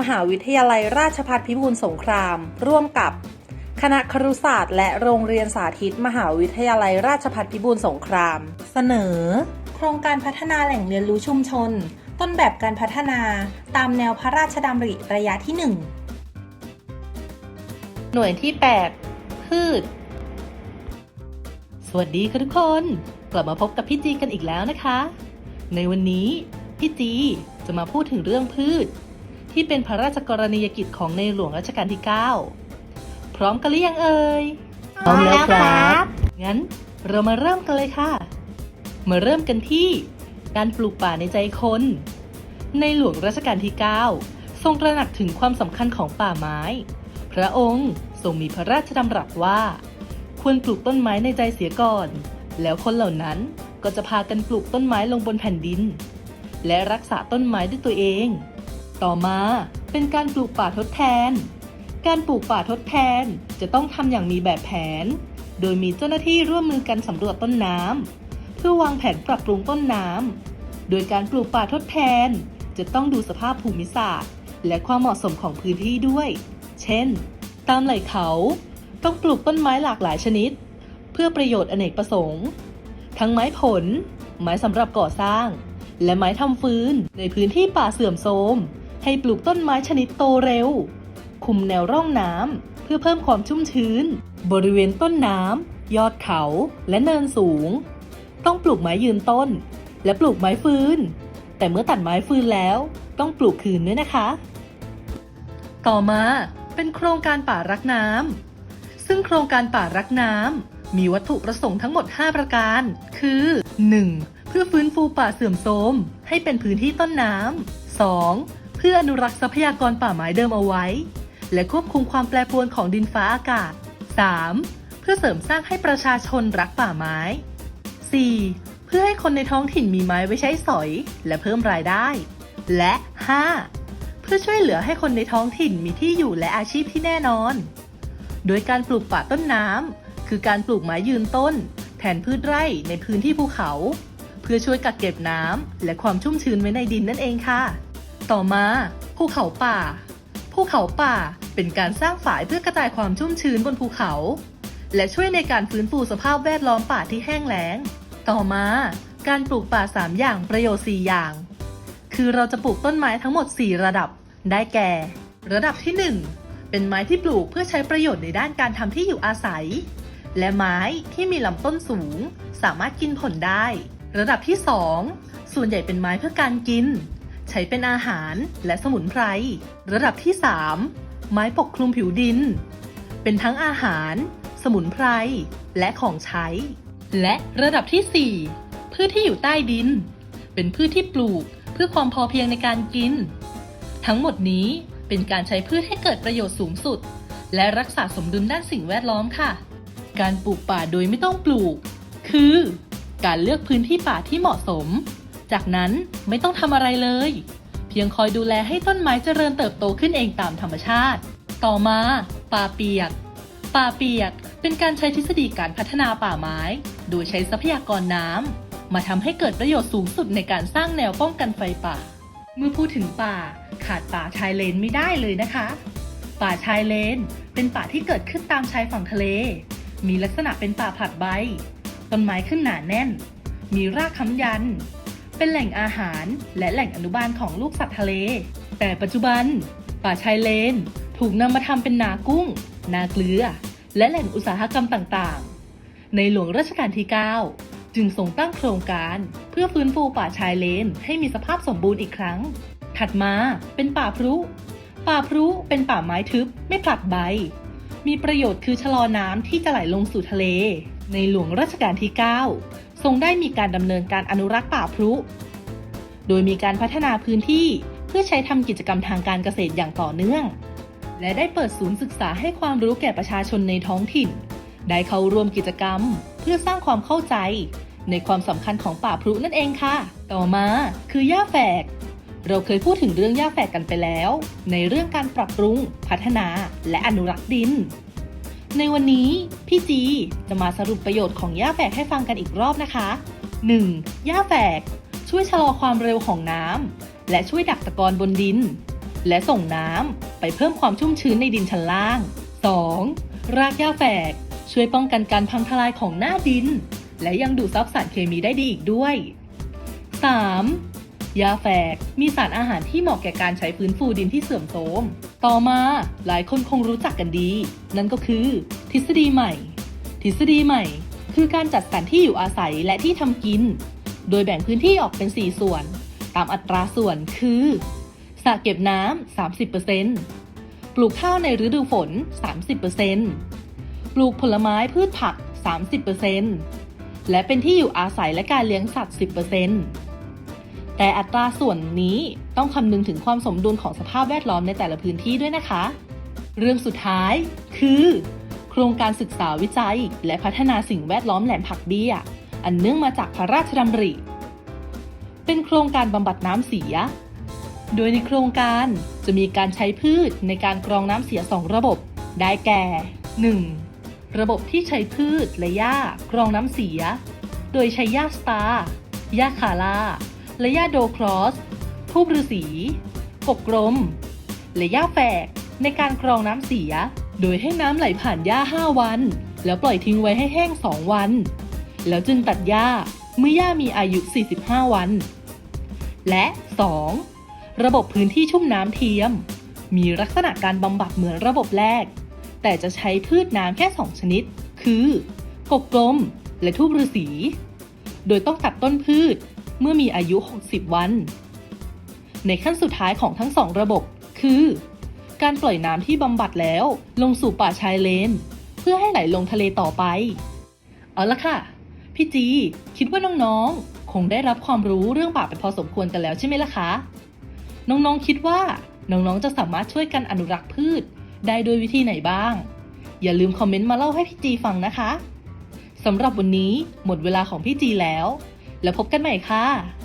มหาวิทยาลัยราชภัฏพิบูลสงคราม ร่วมกับ คณะครุศาสตร์ และโรงเรียนสาธิต มหาวิทยาลัยราชภัฏพิบูลสงคราม เสนอ โครงการพัฒนาแหล่งเรียนรู้ชุมชน ต้นแบบการพัฒนาตามแนวพระราชดำริระยะที่ 1 หน่วยที่ 8 พืช สวัสดีค่ะทุกคน กลับมาพบกับพี่จีกันอีกแล้วนะคะ ในวันนี้พี่จีจะมาพูดถึงเรื่องพืช ที่เป็นพระราชกรณียกิจของในหลวงรัชกาลที่ 9 พร้อมกันหรือยังเอ่ยพร้อมแล้วครับ งั้นเรามาเริ่มกันเลยค่ะ มาเริ่มกันที่การปลูกป่าในใจคน ในหลวงรัชกาลที่ 9 ทรงตระหนักถึงความสำคัญของป่าไม้ พระองค์ทรงมีพระราชดำรัสว่า ควรปลูกต้นไม้ในใจเสียก่อน แล้วคนเหล่านั้นก็จะพากันปลูกต้นไม้ลงบนแผ่นดิน และรักษาต้นไม้ด้วยตัวเอง ต่อมาเป็นการปลูกป่าทดแทน การปลูกป่าทดแทนจะต้องทำอย่างมีแบบแผน โดยมีเจ้าหน้าที่ร่วมมือกันสำรวจต้นน้ำเพื่อวางแผนปรับปรุงต้นน้ำโดยการปลูกป่าทดแทน จะต้องดูสภาพภูมิศาสตร์ และความเหมาะสมของพื้นที่ด้วย เช่น ตามไหล่เขาต้องปลูกต้นไม้หลากหลายชนิด เพื่อประโยชน์อเนกประสงค์ ทั้งไม้ผล ไม้สำหรับก่อสร้าง และไม้ทำฟืนในพื้นที่ป่าเสื่อมโทรม ให้ปลูกต้นไม้ชนิดโตเร็ว คุมแนวร่องน้ำเพื่อเพิ่มความชุ่มชื้น บริเวณต้นน้ำยอดเขาและเนินสูง ต้องปลูกไม้ยืนต้น และปลูกไม้ฟืน แต่เมื่อตัดไม้ฟืนแล้ว ต้องปลูกคืนด้วยนะคะ ต่อมาเป็นโครงการป่ารักน้ำซึ่งโครงการป่ารักน้ำมีวัตถุประสงค์ทั้งหมด 5 ประการ คือ 1. เพื่อฟื้นฟูป่าเสื่อมโทรมให้เป็นพื้นที่ต้นน้ำ 2. เพื่ออนุรักษ์ทรัพยากรป่าไม้เดิมเอาไว้ และควบคุมความแปรปรวนของดินฟ้าอากาศ 3. เพื่อเสริมสร้างให้ประชาชนรักป่าไม้ 4. เพื่อให้คนในท้องถิ่นมีไม้ไว้ใช้สอย และเพิ่มรายได้ และ 5. เพื่อช่วยเหลือให้คนในท้องถิ่นมีที่อยู่และอาชีพที่แน่นอน โดยการปลูกป่าต้นน้ำคือการปลูกไม้ยืนต้น แทนพืชไร่ในพื้นที่ภูเขา เพื่อช่วยกักเก็บน้ำและความชุ่มชื้นไว้ในดินนั่นเองค่ะ ต่อมาภูเขาป่า ภูเขาป่าเป็นการสร้างฝายเพื่อกระจายความชุ่มชื้นบนภูเขา และช่วยในการฟื้นฟูสภาพแวดล้อมป่าที่แห้งแล้ง ต่อมาการปลูกป่า 3 อย่างประโยชน์ 4 อย่าง คือเราจะปลูกต้นไม้ทั้งหมด 4 ระดับ ได้แก่ ระดับที่ 1 เป็นไม้ที่ปลูกเพื่อใช้ประโยชน์ในด้านการทำที่อยู่อาศัย และไม้ที่มีลำต้นสูง สามารถกินผลได้ ระดับที่ 2 ส่วนใหญ่เป็นไม้เพื่อการกิน ใช้เป็นอาหารและสมุนไพร ระดับที่ 3 ไม้ปกคลุมผิวดิน เป็นทั้งอาหาร สมุนไพร และของใช้ และระดับที่ 4 พืชที่อยู่ใต้ดิน เป็นพืชที่ปลูกเพื่อความพอเพียงในการกิน ทั้งหมดนี้เป็นการใช้พืชให้เกิดประโยชน์สูงสุด และรักษาสมดุลด้านสิ่งแวดล้อมค่ะ การปลูกป่าโดยไม่ต้องปลูก คือ การเลือกพื้นที่ป่าที่เหมาะสม จากนั้นไม่ต้องทำอะไรเลย เพียงคอยดูแลให้ต้นไม้เจริญเติบโตขึ้นเองตามธรรมชาติ ต่อมาป่าเปียก ป่าเปียกเป็นการใช้ทฤษฎีการพัฒนาป่าไม้ โดยใช้ทรัพยากรน้ำมาทำให้เกิดประโยชน์สูงสุดในการสร้างแนวป้องกันไฟป่า เมื่อพูดถึงป่าขาดป่าชายเลนไม่ได้เลยนะคะ ป่าชายเลน เป็นป่าที่เกิดขึ้นตามชายฝั่งทะเล มีลักษณะเป็นป่าผัดใบ ต้นไม้ขึ้นหนาแน่น มีรากค้ำยัน เป็นแหล่งอาหารและแหล่งอนุบาลของลูกสัตว์ทะเล แต่ปัจจุบัน ป่าชายเลน ถูกนำมาทำเป็นนากุ้ง นาเกลือ และแหล่งอุตสาหกรรมต่างๆ ในหลวงรัชกาลที่ 9 จึงทรงตั้งโครงการเพื่อฟื้นฟูป่าชายเลนให้มีสภาพสมบูรณ์อีกครั้ง ถัดมาเป็นป่าพรุ ป่าพรุเป็นป่าไม้ทึบไม่ผลัดใบ มีประโยชน์คือชะลอน้ำที่จะไหลลงสู่ทะเล ในหลวงรัชกาลที่ 9 รงได้มีการดำเนินการอนุรักษ์ป่าพรุโดยมีการพัฒนาพื้นที่เพื่อใช้ทำกิจกรรมทางการเกษตรอย่างต่อเนื่อง และได้เปิดศูนย์ศึกษาให้ความรู้แก่ประชาชนในท้องถิ่น ได้เข้าร่วมกิจกรรม เพื่อสร้างความเข้าใจ ในความสำคัญของป่าพรุนั่นเองค่ะ ต่อมาคือหญ้าแฝก เราเคยพูดถึงเรื่องหญ้าแฝกกันไปแล้ว ในเรื่องการปรับปรุง พัฒนา และอนุรักษ์ดิน ในวันนี้พี่จีจะมาสรุปประโยชน์ของหญ้าแฝกให้ฟังกันอีกรอบนะคะ 1. หญ้าแฝก ช่วยชะลอความเร็วของน้ำและช่วยดักตะกอนบนดิน และส่งน้ำไปเพิ่มความชุ่มชื้นในดินชั้นล่าง 2. รากหญ้าแฝก ช่วยป้องกันการพังทลายของหน้าดิน และยังดูดซับสารเคมีได้ดีอีกด้วย 3. ยาแฝกมีสารอาหารที่เหมาะแก่การใช้ฟื้นฟูดินที่เสื่อมโทรม ต่อมาหลายคนคงรู้จักกันดี นั่นก็คือ ทฤษฎีใหม่ ทฤษฎีใหม่ คือการจัดสรรที่อยู่อาศัยและที่ทำกิน โดยแบ่งพื้นที่ออกเป็น 4 ส่วน ตามอัตราส่วนคือสระเก็บน้ำ 30%ปลูกข้าวในฤดูฝน 30%ปลูกผลไม้พืชผัก 30%และเป็นที่อยู่อาศัยและการเลี้ยงสัตว์ 10% แต่อัตราส่วนนี้ต้องคำนึงถึงความสมดุลของสภาพแวดล้อมในแต่ละพื้นที่ด้วยนะคะ เรื่องสุดท้ายคือ โครงการศึกษาวิจัย และพัฒนาสิ่งแวดล้อมแหลมผักเบี้ย อันเนื่องมาจากพระราชดำริ เป็นโครงการบำบัดน้ำเสีย โดยในโครงการจะมีการใช้พืชในการกรองน้ำเสีย2ระบบ ได้แก่ 1. ระบบที่ใช้พืชและหญ้ากรองน้ำเสีย โดยใช้หญ้าสตาร์หญ้าคาลา และหญ้าโดครอสทูบฤาษีกกกรมและหญ้าแฝกในการกรองน้ำเสีย โดยให้น้ำไหลผ่านหญ้า 5 วัน แล้วปล่อยทิ้งไว้ให้แห้ง 2 วัน แล้วจึงตัดหญ้าเมื่อหญ้ามีอายุ 45 วัน และ 2. ระบบพื้นที่ชุ่มน้ำเทียม มีลักษณะการบำบัดเหมือนระบบแรก แต่จะใช้พืชน้ำแค่ 2 ชนิด คือกกกลมและทูบฤาษี โดยต้องตัดต้นพืช เมื่อมีอายุ 60 วัน ในขั้นสุดท้ายของทั้งสองระบบ คือ การปล่อยน้ำที่บำบัดแล้วลงสู่ป่าชายเลน เพื่อให้ไหลลงทะเลต่อไป เอาละค่ะ พี่จี คิดว่าน้องๆ คงได้รับความรู้เรื่องป่าไปพอสมควรกันแล้วใช่ไหมล่ะคะ น้องๆ คิดว่าน้องๆ จะสามารถช่วยกันอนุรักษ์พืช ได้โดยวิธีไหนบ้าง อย่าลืมคอมเมนต์มาเล่าให้พี่จีฟังนะคะสำหรับวันนี้หมดเวลาของพี่จีแล้ว แล้วพบกันใหม่ค่ะ